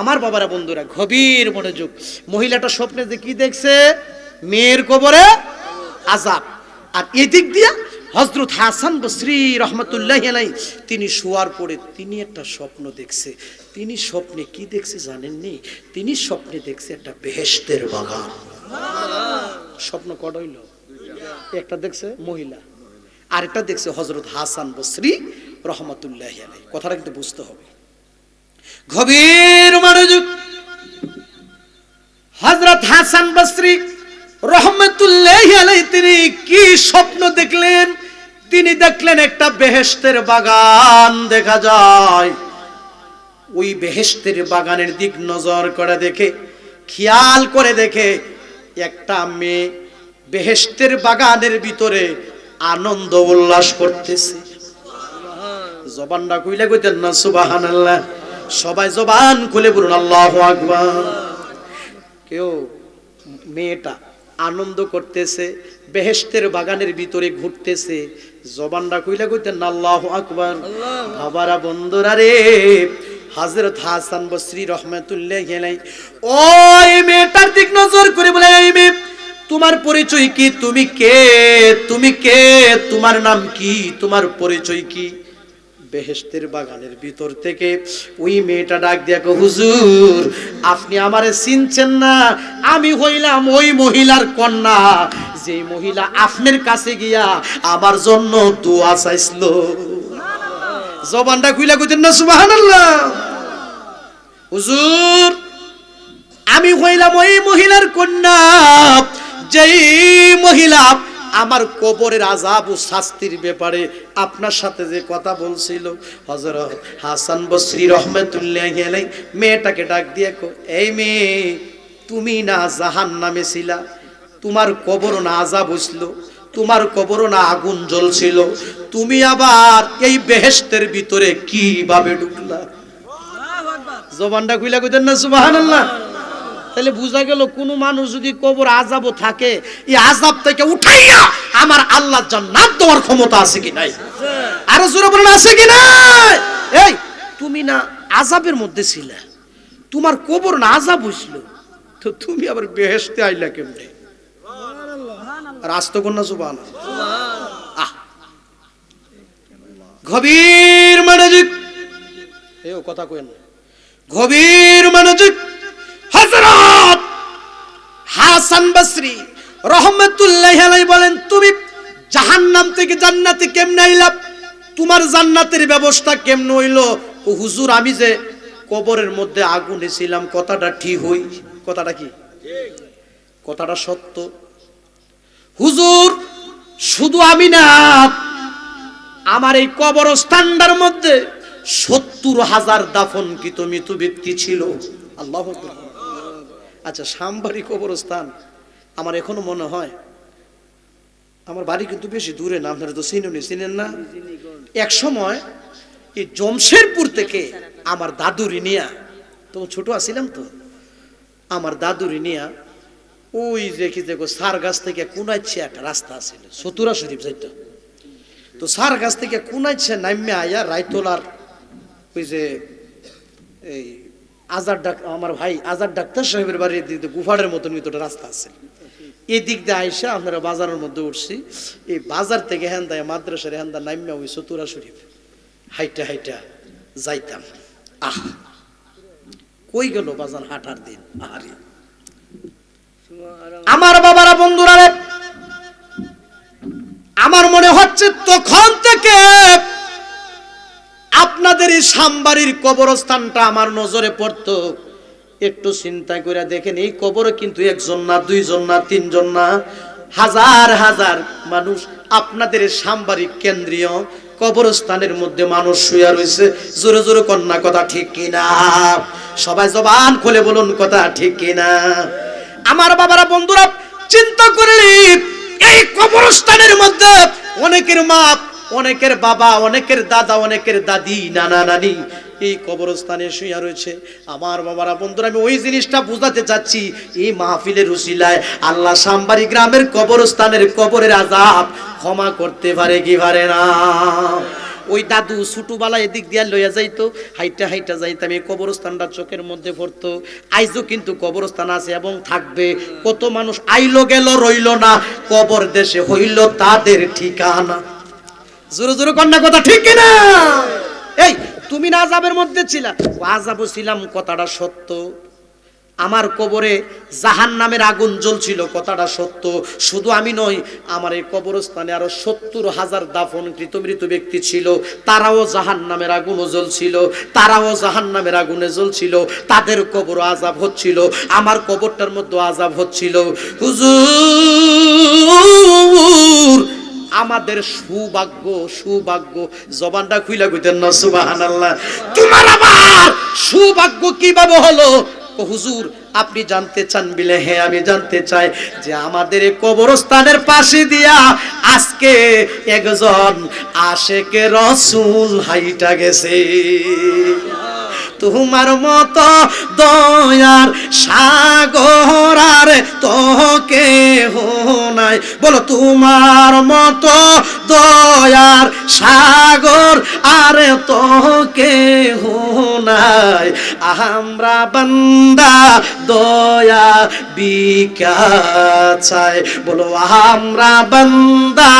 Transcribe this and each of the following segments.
আমার বাবারা বন্ধুরা, গভীর মনোযোগ। মহিলাটা স্বপ্নে যে কি দেখছে? মেয়ের কবরে আজাব আর এদিক দিয়া হজরত হাসান বসরি রহমতুল্লাহ আলাই তিনি শোয়ার পরে তিনি একটা স্বপ্ন দেখছে। তিনি স্বপ্নে কি দেখছে জানেননি? তিনি স্বপ্নে দেখছে একটা বেহেশতের বাগান। স্বপ্ন কড হইল? একটা দেখছে মহিলা আর আরেকটা দেখছে হজরত হাসান বসরি রহমতুল্লাহ আলাই কথাটা কিন্তু বুঝতে হবে। গভীর মনোযোগ। হজরত হাসান বসরি রহমতুল্লাহ আলাই তিনি কি স্বপ্ন দেখলেন? তিনি দেখলেন একটা বেহেশতের বাগান দেখা যায়। ওই বেহেশতের বাগানের দিক নজর করে দেখে, খেয়াল করে দেখে একটা মেয়ে বেহেশতের বাগানের ভিতরে আনন্দ উল্লাস করতেছে। জবানটা কইলে কইতেন না, সুবহানাল্লাহ। সবাই জবান খুলে বলুন আল্লাহু আকবার। কেউ মেয়েটা আনন্দ করতেছে বেহেস্তের বাগানের ভিতরে ঘুরতেছে জবানটা কইলা কইতেন আল্লাহু আকবার। বাবারা বন্ধুরা রে হযরত হাসান বসরি রহমাতুল্লাহ আলাইহি ওই মেয়েটার দিক নজর করে বলে এই মেয়ে তোমার পরিচয় কি? তুমি কে? তুমি কে? তোমার নাম কি? তোমার পরিচয় কি? বেহেশতের বাগানের ভিতর থেকে ওই মেয়েটা ডাক কো হুজুর, আপনি আমারে চিনছেন না? আমি হইলাম ওই মহিলার কন্যা। যে মহিলা আপনার কাছে গিয়া আমার জন্য দোয়া চাইছিল। জবানটা খুইলা কইতেন না, সুবহানাল্লাহ। হুজুর, আমি হইলাম ওই মহিলার কন্যা। যেই মহিলা আমার কবরের আজাব ও শাস্তির ব্যাপারে আপনার সাথে যে কথা বলছিল হজরত হাসান বসরি রহমতুল্লাহ গেলে মেয়েটাকে ডাক দিয়ে কো, এই মেয়ে তুমি না জাহান নামে ছিলা তোমার কবর না আজাব হইছিল তোমার কবর না আগুন জ্বলছিল তুমি আবার এই বেহেশতের ভিতরে কীভাবে ঢুকলা? জবানটা খুইলা কইতেন না সুবহানাল্লাহ। তাহলে বোঝা গেল কোন মানুষ যদি কবর আজাবও থাকে এই আজাব থেকে উঠাইয়া আমার আল্লাহ জান্নাত দেওয়ার ক্ষমতা আছে কি নাই? আরও জোরে বলেন আছে কি নাই? এই তুমি না আজাবের মধ্যে ছিলে তোমার কবর না আজাব হইছিল তো তুমি আবার বেহেশতে আইলা কেমনে? রাস্ত কন্যা সুবান আহ গভীর মনোযোগ এও কথা কইন না। গভীর মনোযোগ হাসান বসরি রহমতুল্লাহ আলাই বলেন, তুমি জাহান্নাম থেকে জান্নাতে কেমনে আইলাম তোমার জান্নাতের ব্যবস্থা কেমনে হইল? হুজুর, আমি যে কবরের মধ্যে আগুনে ছিলাম কথাটা ঠিক হই, কথাটা কি? কথাটা সত্য। হুজুর, শুধু আমি না, আমার এই কবরস্থানটার মধ্যে সত্তর হাজার দাফন কি তুমি ব্যক্তি ছিল। আল্লাহ আচ্ছা সামবাড়ি কবরস্থান। আমার এখনও মনে হয়, আমার বাড়ি কিন্তু বেশি দূরে না, আপনারা তো চিনুনি চিনেন না? এক সময় এই জমশেরপুর থেকে আমার দাদুরি নিয়া তো ছোট আছিলাম তো? আমার দাদুরি নিয়া ওই দেখি দেখো সার গাছ থেকে কোনাইছে একটা রাস্তা আছিল সতুরা শরীফ যাইতো তো সার গাছ থেকে কোনাইছে নাইমে আয়া রায়তলার ওই যে এই আজার ডাক আমার ভাই আজার ডাক্তার সাহেবের বাড়ির দিক দিয়ে গুফাড়ের মতন ভিতরে রাস্তা আছে। এই দিক দিয়ে আইসা আপনারা বাজারের মধ্যে উঠছি। এই বাজার থেকে হ্যান দেয় মাদ্রাসার হ্যান দা নাইমা ওই সতুরা শরীফ। হাইটা হাইটা যাইতাম। আহ! কই গেল বাজার হাঁটার দিন? আহারে। আমার বাবারা বন্ধুরা আমার মনে হচ্ছে তখন থেকে আপনাদের এই সাম্বাড়ির কবরস্থানটা আমার নজরে পড়তো। একটু চিন্তা করে দেখেন, এই কবরে কিন্তু একজন না, দুইজন না, তিনজন না, হাজার হাজার মানুষ আপনাদের এই সাম্বাড়িক কেন্দ্রীয় কবরস্থানের মধ্যে মানুষ শুয়ে রয়েছে। জোরে জোরে কন্যা কথা ঠিক কিনা? সবাই জবান খুলে বলুন, কথা ঠিক কিনা? আমার বাবারা, বন্ধুরা, চিন্তা করলি এই কবরস্থানের মধ্যে অনেকের মা অনেকের বাবা, অনেকের দাদা, অনেকের দাদি, নানা, নানি এই কবরস্থানে শুয়ে রয়েছে। আমার বাবারা, বন্ধুরা, আমি ওই জিনিসটা বুঝাতে চাচ্ছি, এই মাহফিলের উসিলায় আল্লাহ সাম্বারি গ্রামের কবরস্থানের কবরের আজাব ক্ষমা করতে পারে কি পারে না? ওই দাদু ছোটবেলা এদিক দিয়া লইয়া যাইতো, হাইটা হাইটা যাইতাম, এই কবরস্থানটা চোখের মধ্যে পড়তো। আইজও কিন্তু কবরস্থান আছে এবং থাকবে। কত মানুষ আইলো গেল, রইল না, কবর দেশে হইল তাদের ঠিকানা। জোরে জোরে কন্যা কথা ঠিক কিনা? এই, তুমি না আজাবের মধ্যে ছিলা। আজাবও ছিলাম, কথাটা সত্য। আমার কবরে জাহান নামের আগুন জ্বলছিল, কথাটা সত্য। শুধু আমি নই, আমার এই কবরস্থানে আরও সত্তর হাজার দাফন কৃত মৃত ব্যক্তি ছিল। তারাও জাহান নামের আগুনও জ্বলছিল, তারাও জাহান নামের আগুনে জ্বলছিল। তাদের কবর আজাব হচ্ছিল, আমার কবরটার মধ্যে আজাব হচ্ছিল। হুজুর আমাদের সৌভাগ্য সৌভাগ্য, জবানটা খুইলা কইতেন না, সুবহানাল্লাহ। তোমার আবার সৌভাগ্য কীভাবে হলো? হুজুর, আপনি জানতে চান বিলে হ্যাঁ আমি জানতে চাই যে আমাদের কবরস্থানের পাশে দিয়া আজকে একজন আশেকে রসুল হাইটা গেছে। তোমার মতো দয়ার সাগর তোকে নাই। বলো তোমার মতো দয়ার সাগর আর তোকে নাই। আমরা বান্দা দয়া বিকা চাই বলো আমরা বান্দা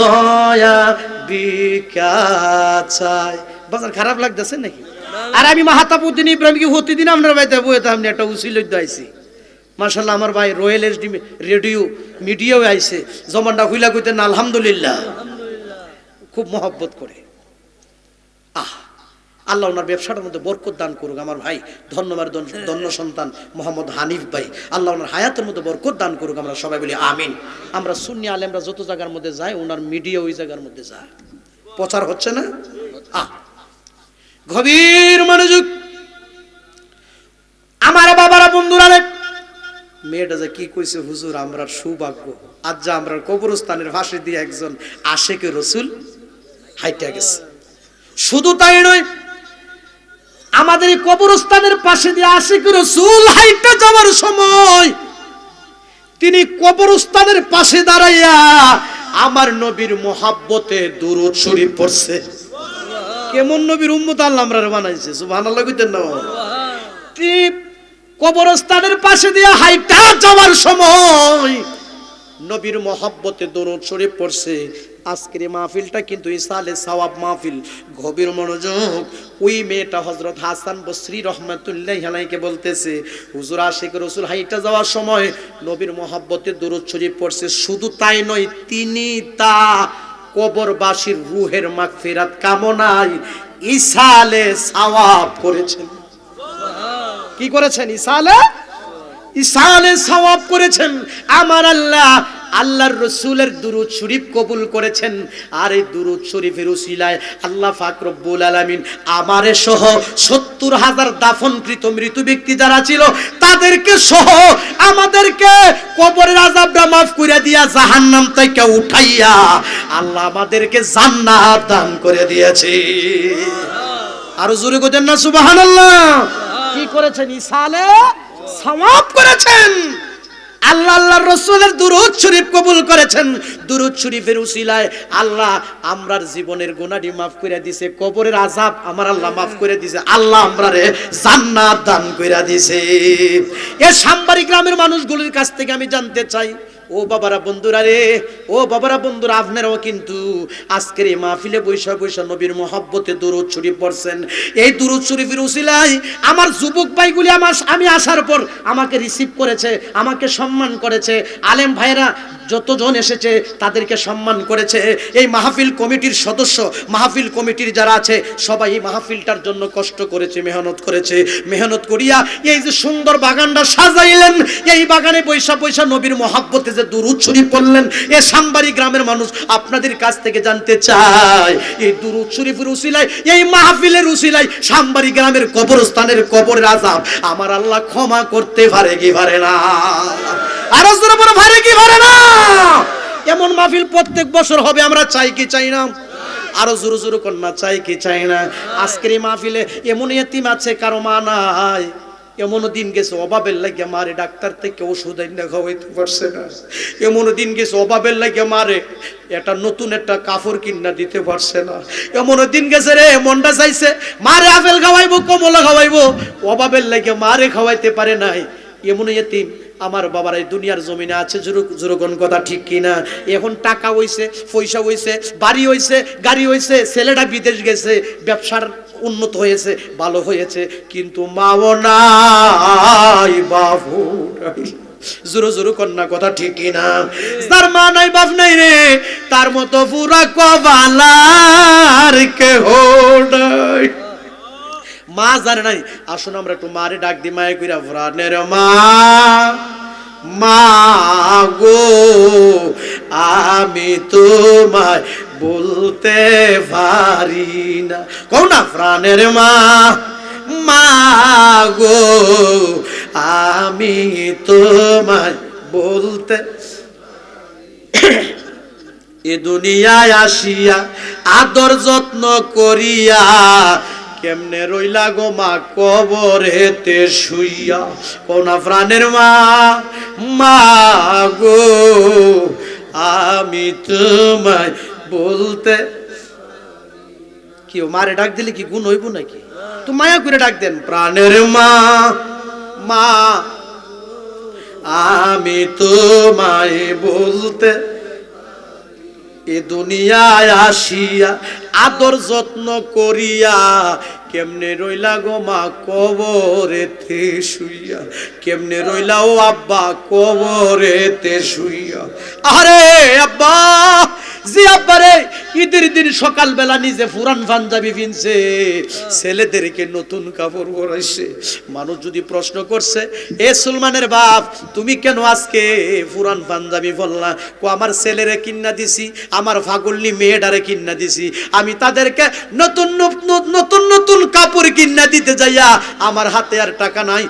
দয়া বিকা চাই বাজার খারাপ লাগতেছে নাকি? আর আমি মাহাতাবুদ্দিন ইব্রাহিমকে প্রতিদিন আপনার বাড়িতে বইতে আমি একটা উসিল আইছি মার্শাল্লাহ আমার ভাই রয়্যাল এসডি রেডিও মিডিয়াও আইছে। জমানটা হুইলা কইতেন আলহামদুলিল্লাহ। খুব মহব্বত করে। আহ আল্লাহ ওনার ব্যবসাটার মধ্যে বরকত দান করুক আমার ভাই। ধন্যবাদ ধন্য সন্তান মোহাম্মদ হানিফ ভাই। আল্লাহ ওনার হায়াতের মধ্যে বরকত দান করুক আমরা সবাই বলি আমিন। আমরা সুন্নি আলেমরা যত জায়গার মধ্যে যাই ওনার মিডিয়া ওই জায়গার মধ্যে যায়। প্রচার হচ্ছে না? আহ গভীর মনোযোগ। আমার বাবারা বন্ধুরা মেয়েটা যে কি কইছে হুজুর আমরার সৌভাগ্য। আজ যা আমরা কবরস্থানের ভাষে দিয়ে একজন আশেকে রসুল হাইটা গেছে। শুধু তাই নয় আমাদের এই কবরস্থানের পাশে দিয়ে আশেকে রসুল হাইটা যাওয়ার সময় তিনি কবরস্থানের পাশে দাঁড়াইয়া আমার নবীর মোহাব্বতে দুরুদ শরীফ পড়ছে। কেমন নবীর উম্মত আল্লাহ আমরা বানাইছে সুবহানাল্লাহ কইতেন না কবরস্থানের পাশে দিয়ে হাইটা যাওয়ার সময় নবীর মহাব্বতে দরুদ শরীফ পড়ছে। আজকের মাহফিলটা কিন্তু ইসালে সওয়াব মাহফিল। গভীর মনোযোগ। ওই মেয়েটা হজরত হাসান বসরি রহমাতুল্লাহ হালাইকে বলতেছে, হুজুর আশিক রসুল হাইটা যাওয়ার সময় নবীর মহাব্বতে দরুদ শরীফ পড়ছে। শুধু তাই নয়, তিনি তা কবরবাসীর রুহের মাগফিরাত কামনায় ইসালে সওয়াব করেছেন। কি করেছেন? ইসালে ইসালে সওয়াব করেছেন। আমার আল্লাহ, আল্লাহর রসুলের দুরুদ শরীফ কবুল করেছেন। আর এই দুরুদ শরীফের উসিলায় আল্লাহ ফাক রব্বুল আলামিন আমারে সহ সত্তর হাজার দাফনকৃত মৃত ব্যক্তি যারা ছিল, তাদেরকে সহ আমাদেরকে কবরের আজাবটা মাফ করে দিয়া জাহান্নাম থেকে উঠাইয়া আল্লাহ আমাদেরকে জান্নাত দান করে দিয়েছে। আরও জোরে কোদেন না, সুবহানাল্লাহ। কি করেছেন? ইসালে সওয়াব করেছেন। আল্লাহ, আল্লাহর রসুলের দুরুদ শরীফ কবুল করেছেন। দুরুদ শরীফের উসিলায় আল্লাহ আমরার জীবনের গুনাহটি মাফ করে দিছে, কবরের আযাব আমার আল্লাহ মাফ করে দিছে, আল্লাহ আমরারে জান্নাত দান করে দিছে। এ সাম্বারি গ্রামের মানুষগুলোর কাছ থেকে আমি জানতে চাই ও বাবারা বন্ধুরা রে, ও বাবারা বন্ধুরা, আপনারাও কিন্তু আজকের এই মাহফিলে বৈশা বৈশা নবীর মহব্বতে দুরুদ শরীফ পড়ছেন। এই দুরুদ শরীফের উসিলায় আমার যুবক ভাইগুলি আমার, আমি আসার পর আমাকে রিসিভ করেছে, আমাকে সম্মান করেছে। আলেম ভাইরা যতজন এসেছে তাদেরকে সম্মান করেছে। এই মাহফিল কমিটির সদস্য, মাহফিল কমিটির যারা আছে, সবাই এই মাহফিলটার জন্য কষ্ট করেছে, মেহনত করেছে। মেহনত করিয়া এই যে সুন্দর বাগানটা সাজাইলেন, এই বাগানে পয়সা পয়সা নবীর মহাব্বতে যে দুরুদ শরীফ পড়লেন, এ সাম্বারি গ্রামের মানুষ আপনাদের কাছ থেকে জানতে চায়। এই দুরুদ শরীফের উসিলায়, এই মাহফিলের উসিলায় সাম্বারি গ্রামের কবরস্থানের কবরের আজাব আমার আল্লাহ ক্ষমা করতে পারে কি পারে না? আরও জোরে বড় পারে কি পারে না? এমন মাহফিল প্রত্যেক বছর হবে, আমরা চাই কি চাই না? আরও জোরে জোরে কন্যা, চাই কি চাই না? আজকের এই মাহফিলে এমন এতিম আছে, কারও মা নাই। এমনও দিন গেছে অভাবের লাগে মারে ডাক্তার থেকে ওষুধ না খাওয়াইতে পারছে না এমনও দিন গেছে অভাবের লাগে মারে এটা নতুন একটা কাপড় কিনা দিতে পারছে না এমনও দিন গেছে রে মনটা চাইছে মারে আপেল খাওয়াইবো কমলা খাওয়াইবো অভাবের লাগে মারে খাওয়াইতে পারে নাই এমন এতিম, আমার বাবার এই দুনিয়ার জমিনে আছে জুরুগন কথা ঠিক কিনা? এখন টাকা হইছে, পয়সা হইছে, বাড়ি হইছে, গাড়ি হইছে, ছেলেটা বিদেশ গেছে, ব্যবসার উন্নত হয়েছে, ভালো হয়েছে, কিন্তু মাও নাই, বাবু জোরো জোরো কন্যা কথা ঠিক কিনা? তার মা নাই, বাপ নাই রে, তার মতো পুরা কবালার কেহ নাই। মা জানে নাই। আসুন আমরা একটু মারে ডাক দি মায়ে কইরা ভরানের মা মা গো, আমি তোমায় বলতে পারি না। কও না প্রাণের মা মা গো, আমি তোমায় বলতে এ দুনিয়ায় আসিয়া আদর যত্ন করিয়া কেমনে রইলা গো মা কবরেতে শুইয়া? কোনা প্রাণের মা? মা গো, আমি তোমায় বলতে কি মারে ডাক দিলে কি গুণ হইব নাকি? তো মায়া করে ডাক দেন, প্রাণের মা মা, আমি তোমায় বলতে এ দুনিয়ায় আসিয়া আদর যত্ন করিয়া কেমনে রইলা গো মা কবরেতে শুইয়া? কেমনে রইলা ও আব্বা কবরেতে শুইয়া? আরে আব্বা! জি ঈদের দিন সকালবেলা নিজে পুরান পাঞ্জাবি পিনছে। ছেলেদেরকে নতুন কাপড় পরাইছে। মানুষ যদি প্রশ্ন করছে, এ সুলমানের বাপ, তুমি কেন আজকে পুরান পাঞ্জাবি বললা কো, আমার ছেলেরে কিন্না দিছি, আমার ফাগুল্লি মেয়েটারে কিন্না দিছি। আমি তাদেরকে নতুন নতুন নতুন নতুন কাপড় কিন্না দিতে যাইয়া আমার হাতে আর টাকা নাই।